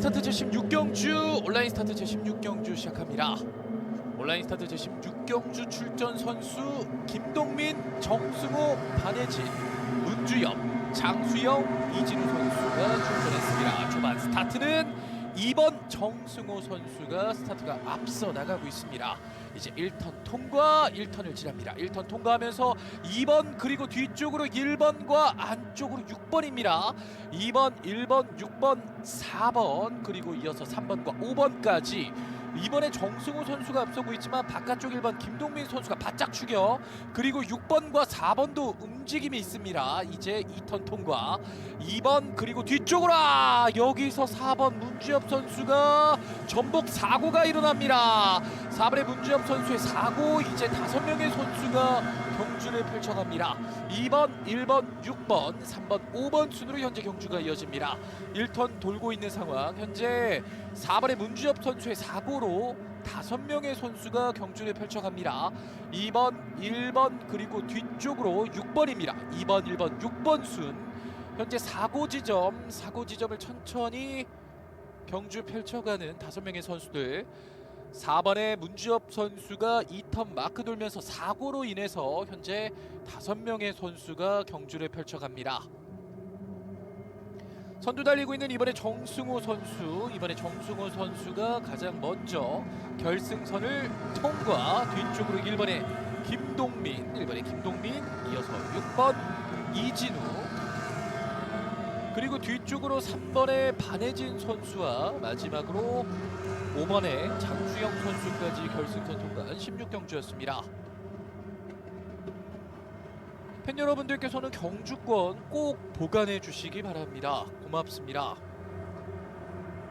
스타트 제 16경주 온라인 스타트 제 16경주 시작합니다. 온라인 스타트 제 16경주 출전 선수 김동민, 정승호, 반혜진, 문주엽, 장수영, 이진우 선수가 출전했습니다. 초반 스타트는 2번 정승호 선수가 스타트가 앞서 나가고 있습니다. 이제 1턴 통과 1턴을 지납니다. 1턴 통과하면서 2번 그리고 뒤쪽으로 1번과 안쪽으로 6번입니다. 2번, 1번, 6번, 4번 그리고 이어서 3번과 5번까지 이번에 정승호 선수가 앞서고 있지만 바깥쪽 1번 김동민 선수가 바짝 추격 그리고 6번과 4번도 움직임이 있습니다. 이제 2턴 통과 2번 그리고 뒤쪽으로 아, 여기서 4번 문주엽 선수가 전복 사고가 일어납니다. 4번의 문주엽 선수의 사고 이제 5명의 선수가 경주를 펼쳐갑니다. 2번, 1번, 6번, 3번, 5번 순으로 현재 경주가 이어집니다. 1턴 돌고 있는 상황. 현재 4번의 문주엽 선수의 사고로 5명의 선수가 경주를 펼쳐갑니다. 2번, 1번 그리고 뒤쪽으로 6번입니다. 2번, 1번, 6번 순. 현재 사고 지점, 사고 지점을 천천히 경주 펼쳐가는 5명의 선수들. 4번의 문주엽 선수가 2턴 마크 돌면서 사고로 인해서 현재 5명의 선수가 경주를 펼쳐갑니다. 선두 달리고 있는 이번에 정승호 선수, 이번에 정승호 선수가 가장 먼저 결승선을 통과 뒤쪽으로 1번에 김동민, 1번에 김동민, 이어서 6번 이진우 그리고 뒤쪽으로 3번의 반혜진 선수와 마지막으로 5번의 장수영 선수까지 결승선 통과한 16경주였습니다. 팬 여러분들께서는 경주권 꼭 보관해 주시기 바랍니다. 고맙습니다.